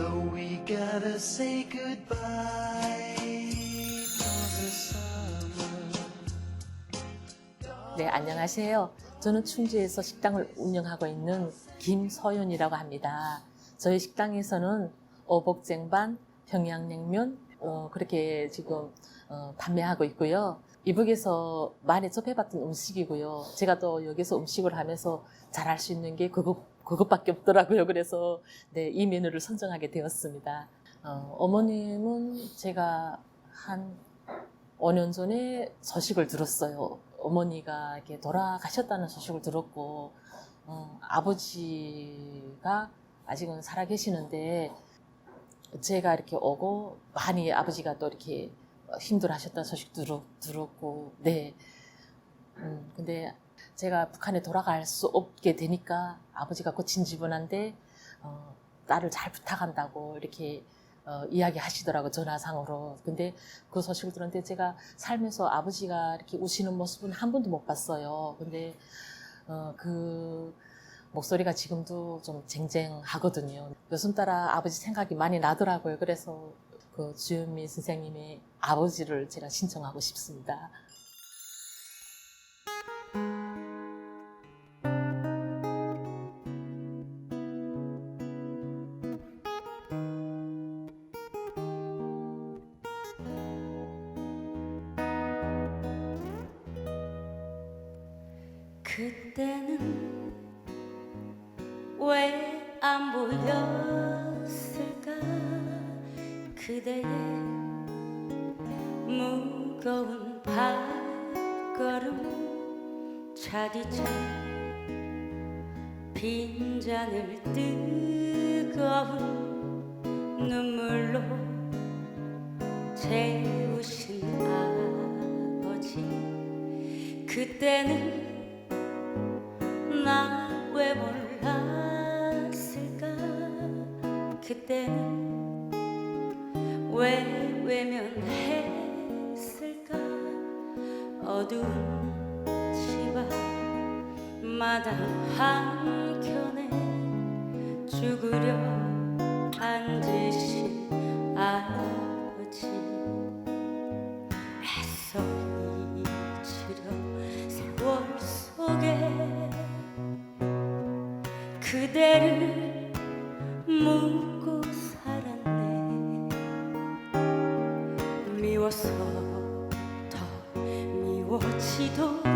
Though we gotta say goodbye. 네, 안녕하세요. 저는 충주에서 식당을 운영하고 있는 김서윤이라고 합니다. 저희 식당에서는 어복쟁반, 평양냉면 어, 그렇게 지금 어, 판매하고 있고요. 이북에서 많이 접해봤던 음식이고요. 제가 또 여기서 음식을 하면서 잘할 수 있는 게 그것, 그것밖에 없더라고요. 그래서 네, 이 메뉴를 선정하게 되었습니다. 어, 어머님은 제가 한 5년 전에 소식을 들었어요. 어머니가 이렇게 돌아가셨다는 소식을 들었고, 어, 아버지가 아직은 살아 계시는데, 제가 이렇게 오고, 많이 아버지가 또 이렇게 힘들어 하셨다는 소식 들었, 들었고, 네. 음, 근데 제가 북한에 돌아갈 수 없게 되니까 아버지가 고친지분한데, 어, 딸을 잘 부탁한다고 이렇게 어, 이야기하시더라고 전화상으로. 근데 그 소식을 들었는데 제가 살면서 아버지가 이렇게 우시는 모습은 한 번도 못 봤어요. 근데 어, 그 목소리가 지금도 좀 쟁쟁하거든요. 요즘 따라 아버지 생각이 많이 나더라고요. 그래서 그 주현미 선생님의 아버지를 제가 신청하고 싶습니다. 그때는 왜 안 보였을까? 그대의 무거운 발걸음 차디찬 빈잔을 뜨거운 눈물로 재우신 아버지. 그때는 나 왜 몰랐을까? 그때는 왜 외면했을까? 어두운 집앞 마당 한켠에 죽으려 앉으신 아버지 그대를 묻고 살았네. 미워서 더 미워지도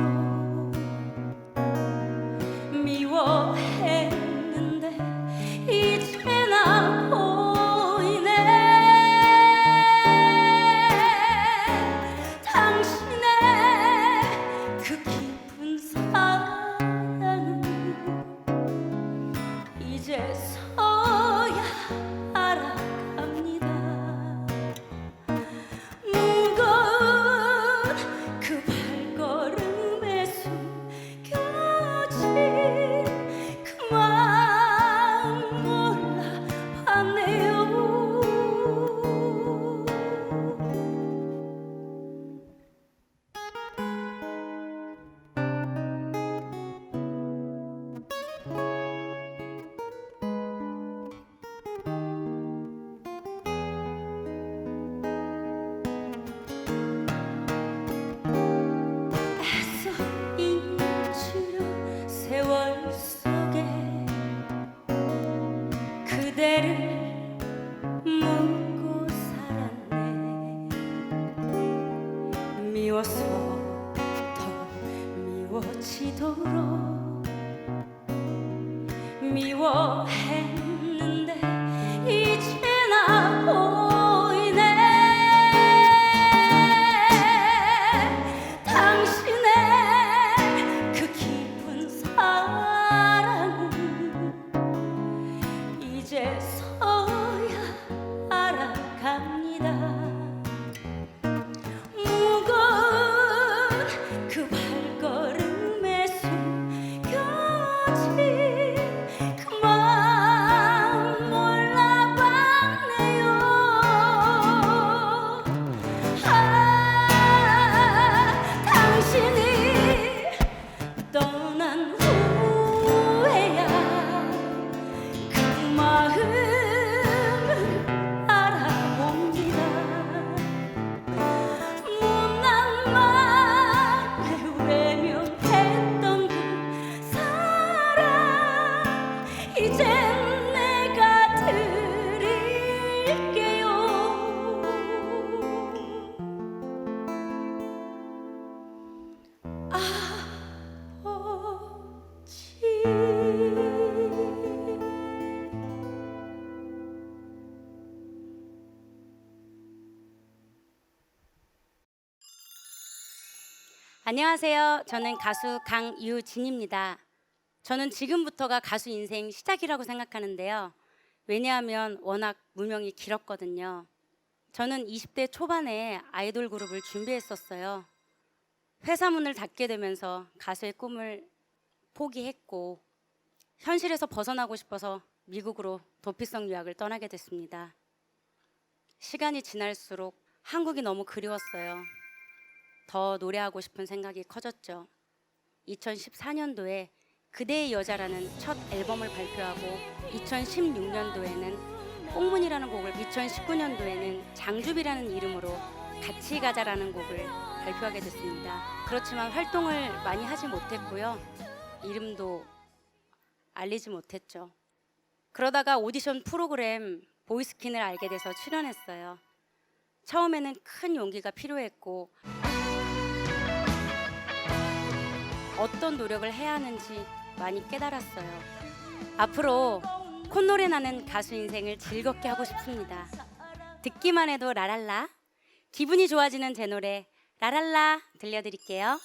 안녕하세요. 저는 가수 강유진입니다. 저는 지금부터가 가수 인생 시작이라고 생각하는데요. 왜냐하면 워낙 무명이 길었거든요. 저는 20대 초반에 아이돌 그룹을 준비했었어요. 회사 문을 닫게 되면서 가수의 꿈을 포기했고 현실에서 벗어나고 싶어서 미국으로 도피성 유학을 떠나게 됐습니다. 시간이 지날수록 한국이 너무 그리웠어요. 더 노래하고 싶은 생각이 커졌죠. 2014년도에 그대의 여자라는 첫 앨범을 발표하고 2016년도에는 꽁문이라는 곡을 2019년도에는 장주비라는 이름으로 같이 가자라는 곡을 발표하게 됐습니다. 그렇지만 활동을 많이 하지 못했고요. 이름도 알리지 못했죠. 그러다가 오디션 프로그램 보이스킨을 알게 돼서 출연했어요. 처음에는 큰 용기가 필요했고 어떤 노력을 해야 하는지 많이 깨달았어요. 앞으로 콧노래 나는 가수 인생을 즐겁게 하고 싶습니다. 듣기만 해도 라랄라. 기분이 좋아지는 제 노래 라랄라 들려드릴게요.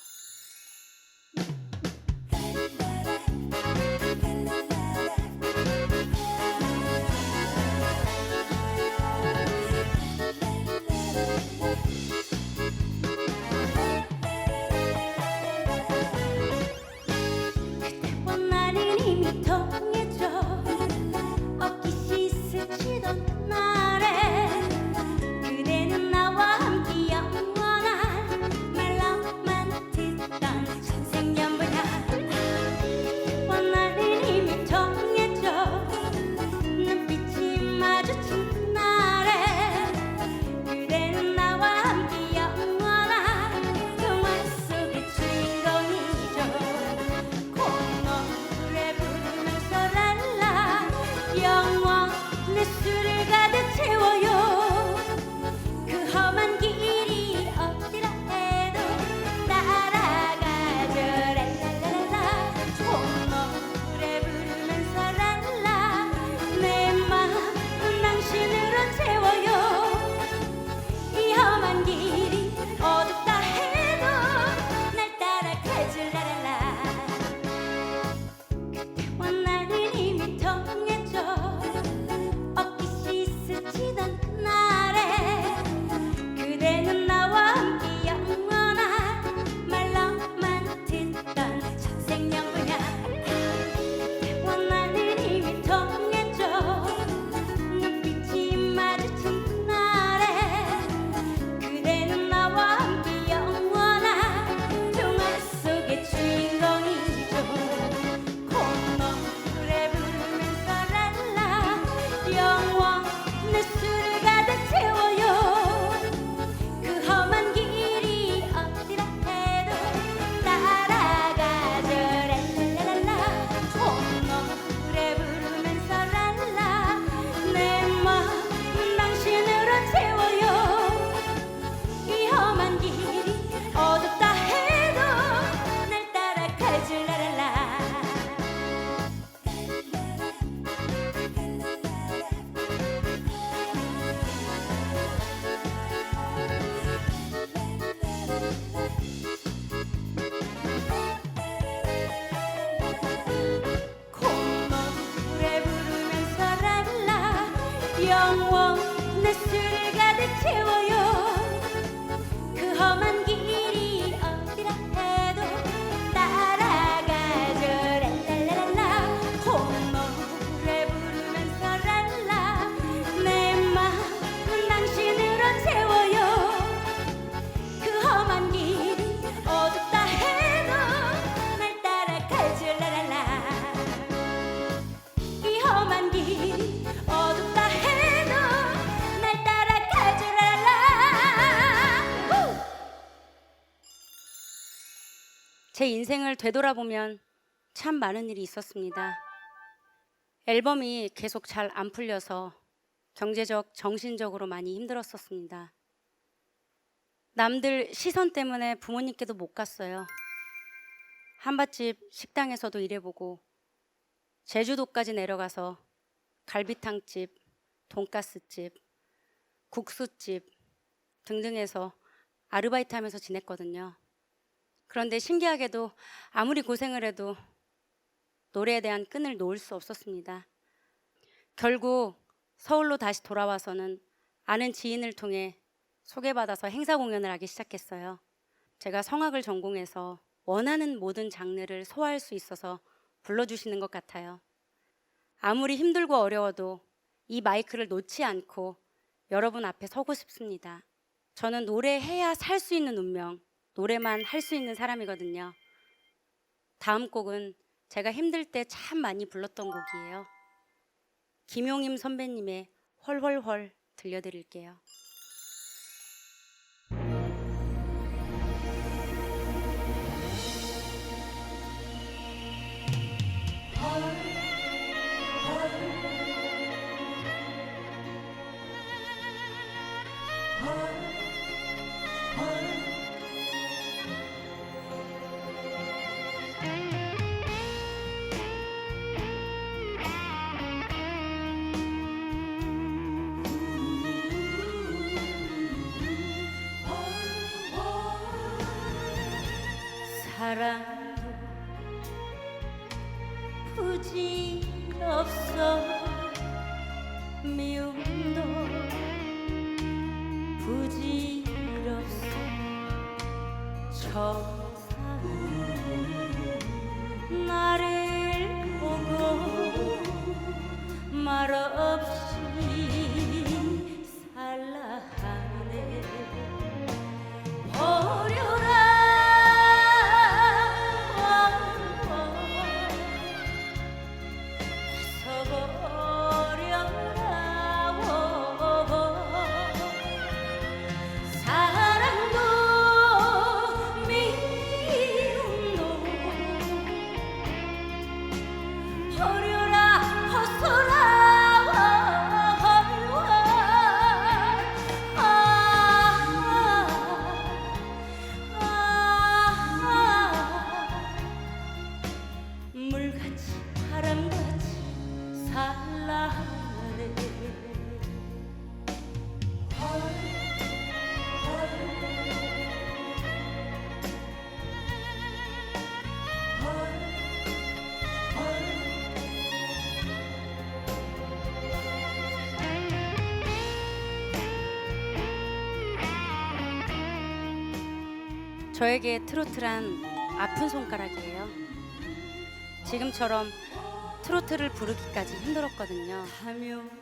영원 인생을 되돌아보면 참 많은 일이 있었습니다. 앨범이 계속 잘 안 풀려서 경제적, 정신적으로 많이 힘들었었습니다. 남들 시선 때문에 부모님께도 못 갔어요. 한밭집 식당에서도 일해보고 제주도까지 내려가서 갈비탕집, 돈가스집, 국수집 등등에서 아르바이트 하면서 지냈거든요. 그런데 신기하게도 아무리 고생을 해도 노래에 대한 끈을 놓을 수 없었습니다. 결국 서울로 다시 돌아와서는 아는 지인을 통해 소개받아서 행사 공연을 하기 시작했어요. 제가 성악을 전공해서 원하는 모든 장르를 소화할 수 있어서 불러주시는 것 같아요. 아무리 힘들고 어려워도 이 마이크를 놓지 않고 여러분 앞에 서고 싶습니다. 저는 노래해야 살 수 있는 운명, 노래만 할 수 있는 사람이거든요. 다음 곡은 제가 힘들 때 참 많이 불렀던 곡이에요. 김용임 선배님의 헐헐헐 들려드릴게요. 사랑도 부질없어. 미움도 부질없어. 저 사람 나를 보고 말없이 저에게 트로트란 아픈 손가락이에요. 지금처럼 트로트를 부르기까지 힘들었거든요.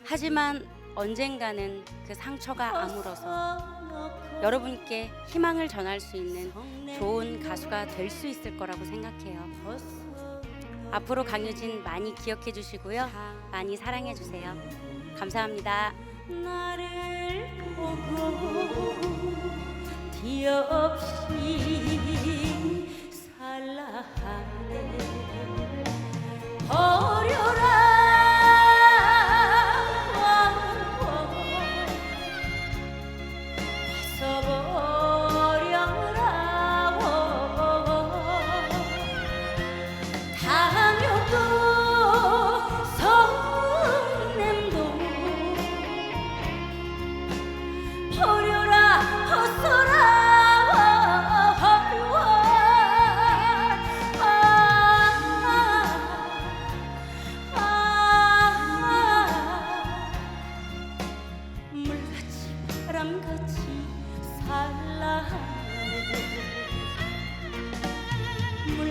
하지만 언젠가는 그 상처가 아물어서 여러분께 희망을 전할 수 있는 좋은 가수가 될 수 있을 거라고 생각해요. 앞으로 강유진 많이 기억해 주시고요. 많이 사랑해 주세요. 감사합니다. 없이 살라 하네 버려라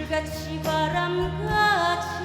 물같이 바람같이